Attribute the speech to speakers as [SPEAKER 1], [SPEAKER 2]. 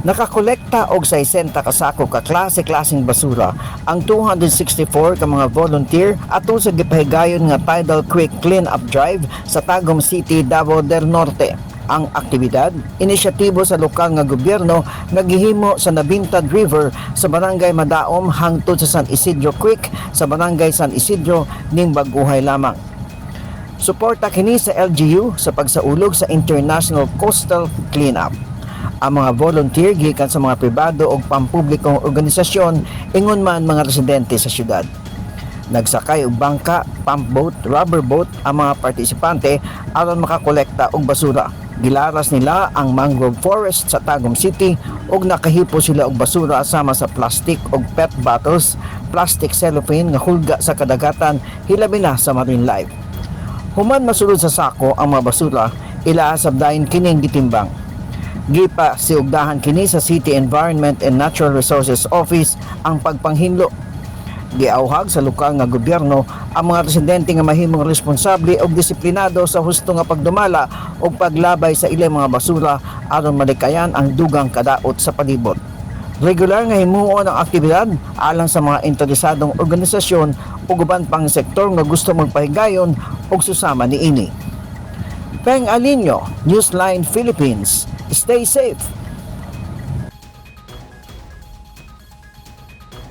[SPEAKER 1] Nakakolekta og 60 kasako ka klase-klaseng basura ang 264 ka mga volunteer ato sa gipahigayon nga Tidal Creek Cleanup Drive sa Tagum City, Davao del Norte. Ang aktibidad, inisyatibo sa lokal nga gobyerno nga gihimo sa Nabintad River sa Barangay Madaom hangtod sa San Isidro Creek sa Barangay San Isidro ning Baguhay lamang. Suporta kini sa LGU sa pagsaulog sa International Coastal Cleanup. Ang mga volunteer gikan sa mga pribado o pampublikong organisasyon ingon man mga residente sa syudad. Nagsakay og bangka, pump boat, rubber boat ang mga partisipante aron makakolekta og basura. Gilaras nila ang mangrove forest sa Tagum City ug nakahipo sila og basura sama sa plastic ug pet bottles, plastic cellophane nga hulga sa kadagatan hilabi na sa marine life. Human masulod sa sako ang mga basura, ilaasab dayon kining gitimbang. Gipa si ugdahan kini sa City Environment and Natural Resources Office ang pagpanghinlo. Giauhag sa lokal nga gobyerno ang mga residente nga mahimong responsable og disiplinado sa husto nga pagdumala og paglabay sa ilang mga basura aron malikayan ang dugang kadaot sa palibot. Regular nga himuon ang aktibidad alang sa mga interesadong organisasyon o uban pang sektor nga gusto magpahigayon og susama ni ini. Peng Alinyo, Newsline Philippines. Stay safe.